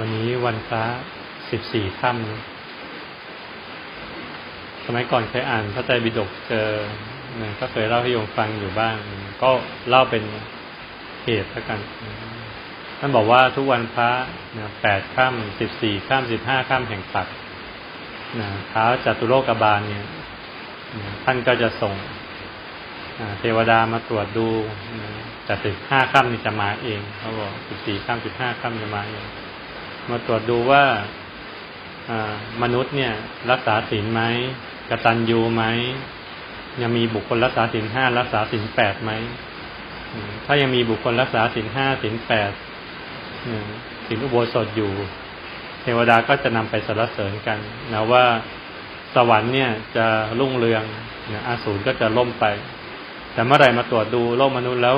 วันนี้วันพระสิบสี่ค่ำสมัยก่อนเคยอ่านพระไตรปิฎกเจอนะก็เคยเล่าให้โยมฟังอยู่บ้าง ก็เล่าเป็นเหตุแล้วกัน ท่านบอกว่าทุกวันพระนะแปดค่ำสิบสี่ค่ำสิบห้าค่ำแห่งปักนะเท้าจัตุโลกบาลเนี่ยนะท่านก็จะส่งนะเทวดามาตรวจดูนะแต่สิบห้าค่ำนี่จะมาเองเขาบอกสิบสี่ค่ำสิบห้าค่ำจะมาเอง มาตรวจดูว่ามนุษย์เนี่ย รักษาศีลไหมกตัญญูไหมยังมีบุคคลรักษาศีลห้ารักษาศีลแปดไหมถ้ายังมีบุคคลรักษาศีลห้าศีลแปดศีลอุโบสถอยู่ เทวดาก็จะนำไปสรรเสริญกันนะว่าสวรรค์เนี่ยจะรุ่งเรืองนะอาสูรก็จะล่มไป แต่เมื่อไหร่มาตรวจดูโลกมนุษย์แล้ว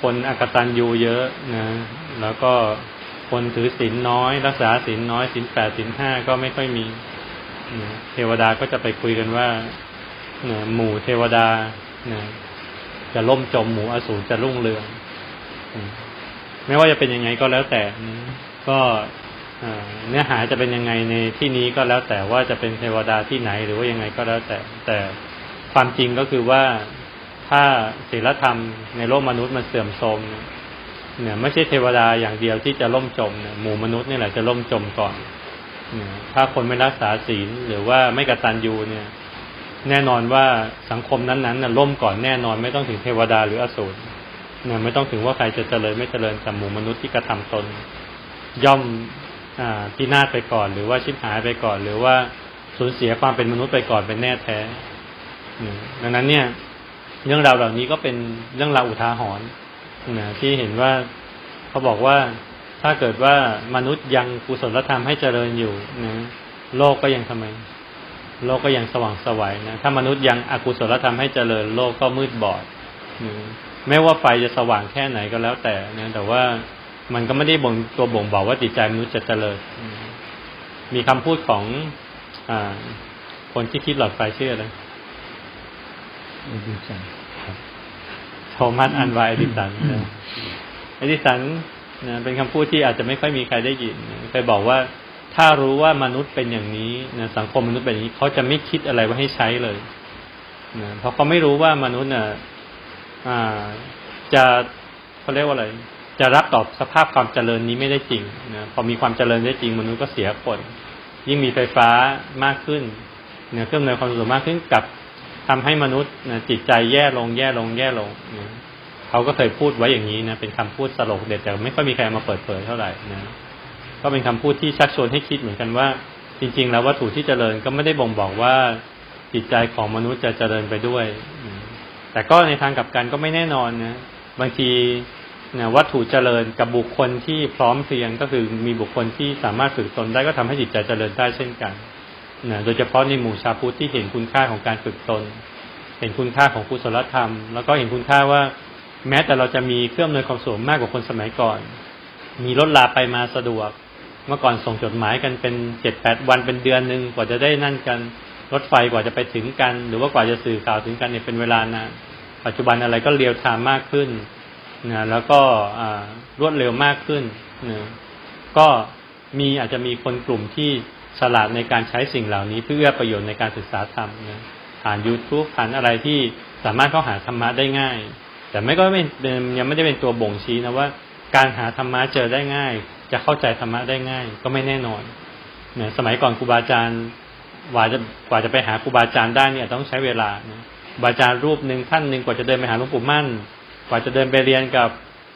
คนอกตัญญูเยอะนะแล้วก็ คนถือศีลน้อย รักษาศีลน้อยศีลแปดศีลห้าก็ไม่ค่อยมีเทวดาก็จะไปคุยกันว่านะหมู่เทวดานะจะล่มจมหมู่อสูรจะรุ่งเรืองไม่ว่าจะเป็นยังไงก็แล้วแต่ก็เนื้อหาจะเป็นยังไงในที่นี้ก็แล้วแต่ว่าจะเป็นเทวดาที่ไหนหรือว่ายังไงก็แล้วแต่ แต่ความจริงก็คือว่าถ้าศีลธรรมในโลกมนุษย์มันเสื่อมโทรมเนี่ย เนี่ยไม่ใช่เทวดาอย่างเดียวที่จะล่มจมเนี่ยหมู่มนุษย์นี่แหละจะล่มจมก่อนเนี่ยถ้าคนไม่รักษาศีลหรือว่าไม่กตัญญูเนี่ย แน่นอนว่าสังคมนั้นๆน่ะล่มก่อนแน่นอนไม่ต้องถึงเทวดาหรืออสูรเนี่ยไม่ต้องถึงว่าใครจะเจริญไม่เจริญแต่หมู่มนุษย์ที่กระทำตน ย่อมอ่าพินาศไปก่อน หรือว่าชิบหายไปก่อน หรือว่าสูญเสียความเป็นมนุษย์ไปก่อนเป็นแน่แท้ดังนั้นเนี่ย เรื่องราวเหล่านี้ก็เป็นเรื่องราวอุทาหรณ์ นะที่เห็นว่าเขาบอกว่าถ้าเกิดว่ามนุษย์ยังกุศลธรรมให้เจริญอยู่นะโลกก็ยังทำไม โลกก็ยังสว่างสวัยนะถ้ามนุษย์ยังอกุศลธรรมให้เจริญ โลกก็มืดบอดนะแม้ว่าไฟจะสว่างแค่ไหนก็แล้วแต่นะแต่ว่ามันก็ไม่ได้บ่งตัวบ่งบอกว่าจิตใจมนุษย์จะเจริญนะมีคำพูดของอ่าคนที่คิดหลอดไฟชื่ออะไรไม่รู้จักครับ โทมัสอันไวเอดิสันนะเอดิสันนะเป็นคำพูดที่อาจจะไม่ค่อยมีใครได้ยินนะเคยบอกว่าถ้ารู้ว่ามนุษย์เป็นอย่างนี้นะสังคมมนุษย์เป็นอย่างนี้เขาจะไม่คิดอะไรว่าให้ใช้เลยนะเพราะเขาไม่รู้ว่ามนุษย์น่ะอ่าจะเขาเรียกว่าอะไร จะรับตอบสภาพความเจริญนี้ไม่ได้จริงนะพอมีความเจริญได้จริง มนุษย์ก็เสียผลยิ่งมีไฟฟ้ามากขึ้นเนี่ยเครื่องมือความสะดวกมากขึ้นกับ ทำให้มนุษย์นะจิตใจแย่ลงแย่ลงแย่ลงนะเขาก็เคยพูดไว้อย่างนี้นะเป็นคำพูดสลกเด็ดแต่ไม่ค่อยมีใครมาเปิดเผยเท่าไหร่นะก็เป็นคำพูดที่ชักชวนให้คิดเหมือนกันว่า จริง ๆ แล้ววัตถุที่เจริญก็ไม่ได้บ่งบอกว่าจิตใจของมนุษย์จะเจริญไปด้วย แต่ก็ในทางกลับกันก็ไม่แน่นอนนะบางทีนะวัตถุเจริญกับบุคคลที่พร้อมเพรียงก็คือมีบุคคลที่สามารถฝึกตนได้ก็ทำให้จิตใจเจริญได้เช่นกัน นะโดยเฉพาะในหมู่ชาวพุทธที่เห็นคุณค่าของการฝึกตน เห็นคุณค่าของกุศลธรรม แล้วก็เห็นคุณค่าว่า แม้แต่เราจะมีเครื่องอำนวยความสะดวกมากกว่าคนสมัยก่อน มีรถลาไปมาสะดวก เมื่อก่อนส่งจดหมายกันเป็นเจ็ดแปดวันเป็นเดือนหนึ่งกว่าจะได้นั่นกัน รถไฟกว่าจะไปถึงกัน หรือว่ากว่าจะสื่อข่าวถึงกันเนี่ยเป็นเวลานานปัจจุบันอะไรก็เรียวไทม์มากขึ้นนะแล้วก็รวดเร็วมากขึ้นนะก็มีอาจจะมีคนกลุ่มที่ ฉลาดในการใช้สิ่งเหล่านี้เพื่อเอื้อประโยชน์ในการศึกษาธรรมนะผ่าน YouTube ผ่านอะไรที่สามารถเข้าหาธรรมะได้ง่าย แต่ไม่ก็ไม่ยังไม่ได้เป็นตัวบ่งชี้นะว่า การหาธรรมะเจอได้ง่าย จะเข้าใจธรรมะได้ง่าย ก็ไม่แน่นอนเนี่ยสมัยก่อนครูบาอาจารย์กว่าจะกว่าจะไปหาครูบาอาจารย์ได้เนี่ยต้องใช้เวลานะครูบาอาจารย์รูปหนึ่งท่านหนึ่งกว่าจะเดินไปหาหลวงปู่มั่น กว่าจะเดินไปเรียนกับ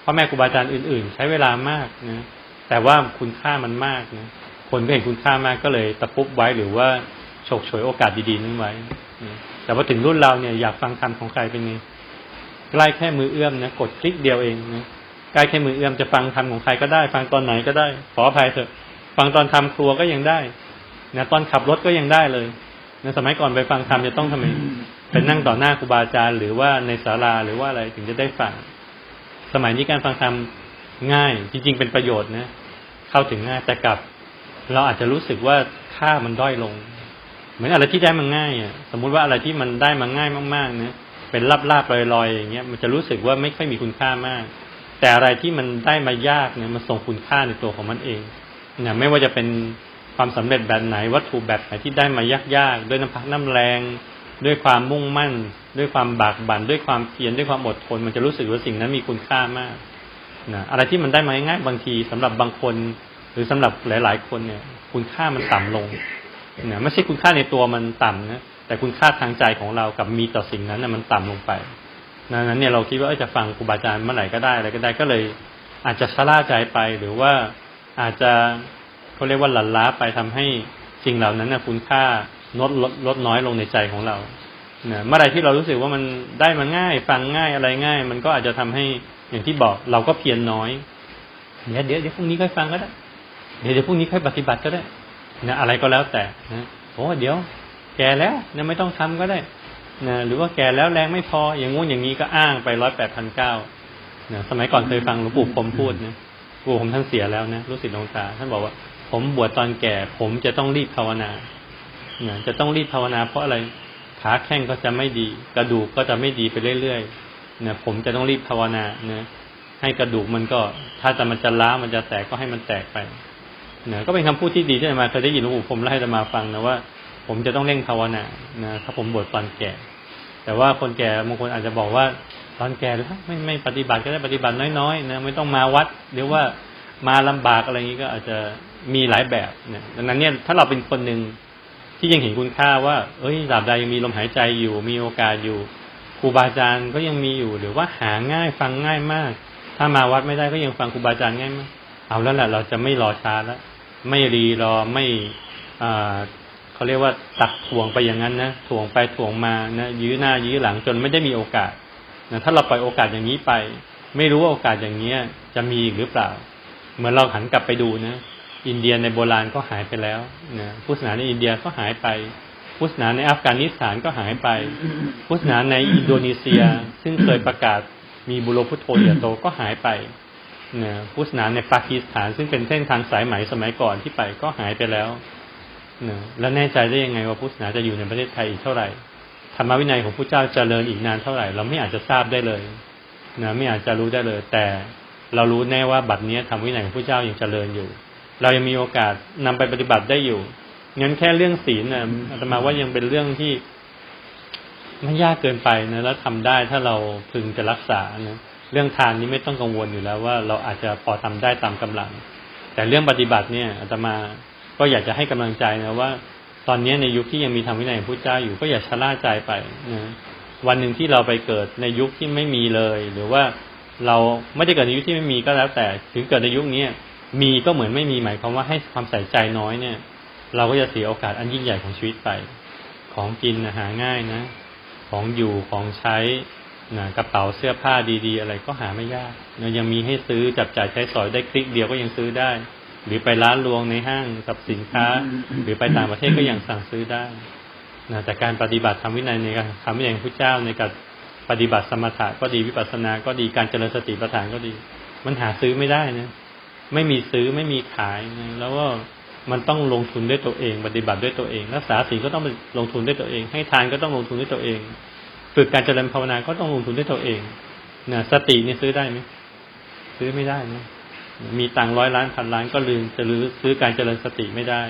พ่อแม่ครูบาอาจารย์อื่น ๆ ใช้เวลามากนะแต่ว่าคุณค่ามันมากนะ คนก็เห็นคุณค่ามากก็เลยตะปุบไว้หรือว่าฉกฉวยโอกาสดีๆนั้นไว้ แต่ว่าถึงรุ่นเราเนี่ยอยากฟังธรรมของใครเป็นไงใกล้แค่มือเอื้อมนะกดคลิกเดียวเองนะใกล้แค่มือเอื้อมจะฟังธรรมของใครก็ได้ ฟังตอนไหนก็ได้ ขออภัยเถอะ ฟังตอนทำครัวก็ยังได้นะตอนขับรถก็ยังได้เลยนะสมัยก่อนไปฟังธรรมจะต้องทำไมไปนั่งต่อหน้าครูบาอาจารย์หรือว่าในศาลาหรือว่าอะไรถึงจะได้ฟัง สมัยนี้การฟังธรรมง่าย จริง ๆ เป็นประโยชน์นะเข้าถึงง่ายแต่กลับ เราอาจจะรู้สึกว่าค่ามันด้อยลง เหมือนอะไรที่ได้มาง่ายอะสมมุติว่าอะไรที่มันได้มาง่ายมากๆเนะเป็นลาบลาบลอยๆอย่างเงี้ยมันจะรู้สึกว่าไม่ค่อยมีคุณค่ามาก แต่อะไรที่มันได้มายากเนี่ยมันส่งคุณค่าในตัวของมันเองเนี่ยไม่ว่าจะเป็นความสำเร็จแบบไหนวัตถุแบบไหนที่ได้มายากๆ ด้วยน้ำพักน้ำแรง ด้วยความมุ่งมั่น ด้วยความบากบั่นด้วยความเพียรด้วยความอดทน มันจะรู้สึกว่าสิ่งนั้นมีคุณค่ามากนะอะไรที่มันได้มาง่ายๆบางทีสำหรับบางคน หรือสำหรับหลาย ๆ คนเนี่ย คุณค่ามันต่ำลงเนี่ยไม่ใช่คุณค่าในตัวมันต่ำนะแต่คุณค่าทางใจของเรากับมีต่อสิ่งนั้นนะมันต่ำลงไปดังนั้นเนี่ยเราคิดว่าจะฟังครูบาอาจารย์เมื่อไหร่ก็ได้อะไรก็ได้ก็เลย อาจจะชะล่าใจไปหรือว่าอาจจะเขาเรียกว่าหลั่นล้าไปทำให้สิ่งเหล่านั้นนะคุณค่าลดลดลดน้อยลงในใจของเราเนี่ยเมื่อไรที่เรารู้สึกว่ามันได้มาง่าย ฟังง่ายอะไรง่าย มันก็อาจจะทำให้อย่างที่บอกเราก็เพียรน้อยเดี๋ยวเดี๋ยวเดี๋ยวพรุ่งนี้ค่อยฟังก็ได้ เดี๋ยวเดี๋ยวพรุ่งนี้ค่อยปฏิบัติก็ได้นะอะไรก็แล้วแต่นะโอ้เดี๋ยว แก่แล้วนะไม่ต้องทำก็ได้นะหรือว่าแก่แล้วแรงไม่พออย่างงู้นอย่างนี้ก็อ้างไปร้อยแปดพันเก้านะสมัยก่อนเคยฟังหลวงปู่ผมพูดนะหลวงปู่ผมท่านเสียแล้วนะรู้สึกหลวงตาท่านบอกว่า ผมบวชตอนแก่ ผมจะต้องรีบภาวนานะจะต้องรีบภาวนาเพราะอะไรขาแข้งก็จะไม่ดี กระดูกก็จะไม่ดีไปเรื่อยๆนะผมจะต้องรีบภาวนานะให้กระดูกมันก็ ถ้าจะมันจะล้ามันจะแตกก็ให้มันแตกไป นะก็เป็นคำพูดที่ดีที่อามาเคยได้ยินหลวงปู่ผมเล่าให้อามาฟังนะว่า ผมจะต้องเร่งภาวนานะถ้าผมบวชตอนแก่ แต่ว่าคนแก่บางคนอาจจะบอกว่าตอนแก่แล้วไม่ไม่ปฏิบัติก็ได้ปฏิบัติน้อยๆนะไม่ต้องมาวัดหรือว่ามาลำบากอะไรอย่างนี้ก็อาจจะมีหลายแบบเนี่ยดังนั้นเนี่ยถ้าเราเป็นคนหนึ่งที่ยังเห็นคุณค่าว่า เอ้ยตราบใดยังมีลมหายใจอยู่ มีโอกาสอยู่ครูบาอาจารย์ก็ยังมีอยู่หรือว่าหาง่ายฟังง่ายมาก ถ้ามาวัดไม่ได้ก็ยังฟังครูบาอาจารย์ง่ายมากเอาแล้วแหละเราจะไม่รอช้าแล้ว ไม่รีรอไม่เขาเรียกว่าตักถ่วงไปอย่างนั้นนะถ่วงไปถ่วงมานะยื้อหน้ายื้อหลังจนไม่ได้มีโอกาสนะถ้าเราปล่อยโอกาสอย่างนี้ไป ไม่รู้ว่าโอกาสอย่างเนี้ย จะมีอีกหรือเปล่า เหมือนเราหันกลับไปดูนะอินเดียในโบราณก็หายไปแล้วนะพุทธศาสนาในอินเดียก็หายไปพุทธศาสนาในอัฟกานิสถานก็หายไป พุทธศาสนาในอินโดนีเซีย ซึ่งเคยประกาศมีบุโรพุทโธเดียโตก็หายไป นะพุทธศาสนาในปากีสถาน ซึ่งเป็นเส้นทางสายไหมสมัยก่อนที่ไปก็หายไปแล้วนะแล้วแน่ใจได้ยังไงว่าพุทธศาสนาจะอยู่ในประเทศไทยอีกเท่าไหร่ธรรมวินัยของพระเจ้าจเจริญอีกนานเท่าไหร่ เราไม่อาจจะทราบได้เลยนะไม่อาจจะรู้ได้เลย แต่เรารู้แน่ว่าบัดนี้ธรรมวินัยของพระเจ้ายังเจริญอยู่ เรายังมีโอกาสนำไปปฏิบัติได้อยู่งั้นแค่เรื่องศีลนะอาตมาว่ายังเป็นเรื่องที่ไม่ยากเกินไปนะแล้วทำได้ถ้าเราพึงจะรักษานะ เรื่องทานนี้ไม่ต้องกังวลอยู่แล้วว่าเราอาจจะพอทำได้ตามกำลัง แต่เรื่องปฏิบัติเนี่ยอาตมาก็อยากจะให้กำลังใจนะว่า ตอนนี้ในยุคที่ยังมีธรรมวินัยของพระเจ้าอยู่ก็อย่าชะล่าใจไปนะวันหนึ่งที่เราไปเกิดในยุคที่ไม่มีเลย หรือว่าเราไม่ได้เกิดในยุคที่ไม่มีก็แล้ว แต่ถึงเกิดในยุคนี้มีก็เหมือนไม่มีหมายความว่าให้ความใส่ใจน้อยเนี่ย เราก็จะเสียโอกาสอันยิ่งใหญ่ของชีวิตไป ของกินหาง่ายนะ ของอยู่ของใช้ นะกระเป๋าเสื้อผ้าดีๆ อะไรก็หาไม่ยากนะยังมีให้ซื้อจับจ่ายใช้สอยได้คลิกเดียวก็ยังซื้อได้ หรือไปร้านรวงในห้างกับสินค้า หรือไปต่างประเทศก็ยังสั่งซื้อได้นะแต่การปฏิบัติทำวินัยในการทำวินัยของพระเจ้าในการปฏิบัติสมถะก็ดีวิปัสสนาก็ดีการเจริญสติปัฏฐานก็ดี มันหาซื้อไม่ได้นะไม่มีซื้อไม่มีขายนะแล้วก็มันต้องลงทุนด้วยตัวเอง ปฏิบัติด้วยตัวเอง รักษาศีลก็ต้องลงทุนด้วยตัวเอง ให้ทานก็ต้องลงทุนด้วยตัวเอง ฝึกการเจริญภาวนาก็ต้องลงทุนด้วยตัวเองนะสตินี่ซื้อได้ไหมซื้อไม่ได้นะมีตังร้อยล้านพันล้านก็ลืมจะลื้อซื้อการเจริญสติไม่ได้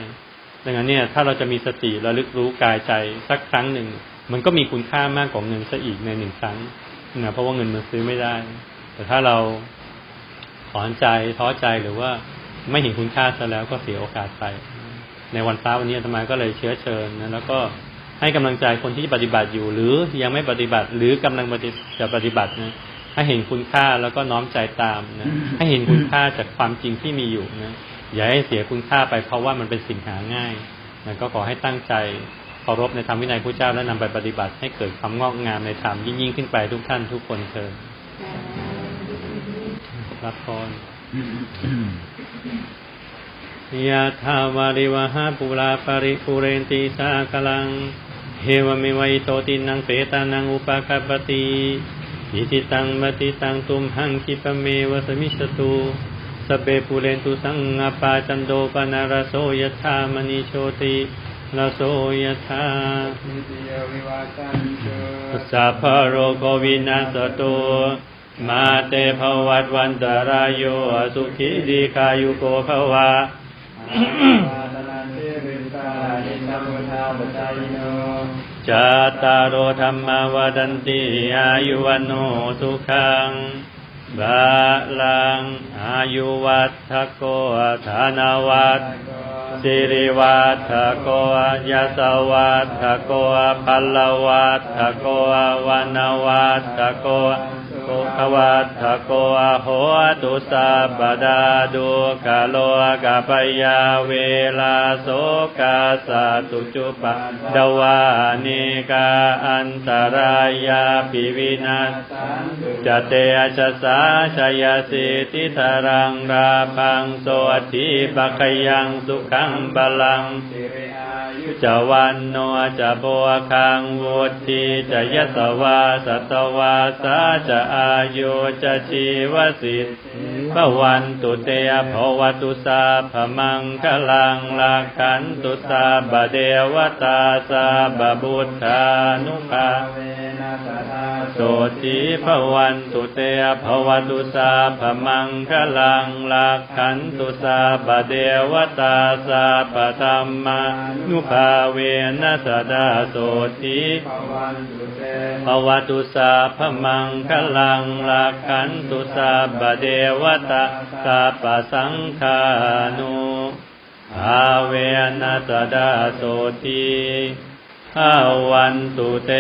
ดังนั้นเนี่ย ถ้าเราจะมีสติระลึกรู้กายใจสักครั้งหนึ่ง มันก็มีคุณค่ามากกว่าเงินซะอีกในหนึ่งครั้งนะเพราะว่าเงินมันซื้อไม่ได้ แต่ถ้าเราถอนใจท้อใจหรือว่าไม่เห็นคุณค่าซะแล้วก็เสียโอกาสไป ในวันฟ้าวันนี้ธรรมาก็เลยเชื้อเชิญนะแล้วก็ ให้กำลังใจคนที่ปฏิบัติอยู่ หรือยังไม่ปฏิบัติ หรือกำลังจะปฏิบัตินะให้เห็นคุณค่าแล้วก็น้อมใจตามนะให้เห็นคุณค่าจากความจริงที่มีอยู่นะอย่าให้เสียคุณค่าไปเพราะว่ามันเป็นสิ่งหาง่ายนะก็ขอให้ตั้งใจเคารพในธรรมวินัยพระเจ้าและนำไปปฏิบัติให้เกิดความงอกงามในธรรมยิ่งยิ่งขึ้นไปทุกท่านทุกคนเชิญรับพรยะถาวาริวหาปุราปริปุเรนติสากลัง เฮวเมวัยโตตินังเปตานังอุปกัปปติอิติตังมติตังตุมหังคิปเมวสมิสตุสเปปุเรนตุสังอปาจันโดปนารโสยถามณีโชติลโสยถาสัพพะโรโควินาสตุมาเตภวัตวันตรายโยสุขีดีคายุโกภวะ จาตารโอธรรมวดันติอายุวันโนสุขังบาลังอายุวัตทโกธานวัตสิริวัตทโกยาสวัตทโกพัลลวัตทโกวันวัตทโกโก ขวัฏทโกโหตุสัพดาดุกาโลกาปยาเวลาโสกาสตุจุปะดวานิกาอันตรายาปิวินัสจเตชะสาชยสิทิธารังราพังโสทิปะคยังสุขังบาลัง จะวันโนจะโบคังวุติจะยะสวาสัตวาสาจะอายุจะชีวสิทธิพวันตุเตยภวตุสาพมังคลังลักขันตุสาบเดวตาสาบบุตธานุภา โสติภวันตุเตภวตุสาพมังคลังลักขันตุสาบเดวตาสาปธรรมานุภาเวนัสดาโสติภวตุสาพมังคลังลักขันตุสาบเดวตาสาปสังคานุภาเวนัสดาโสติภาวันตุเต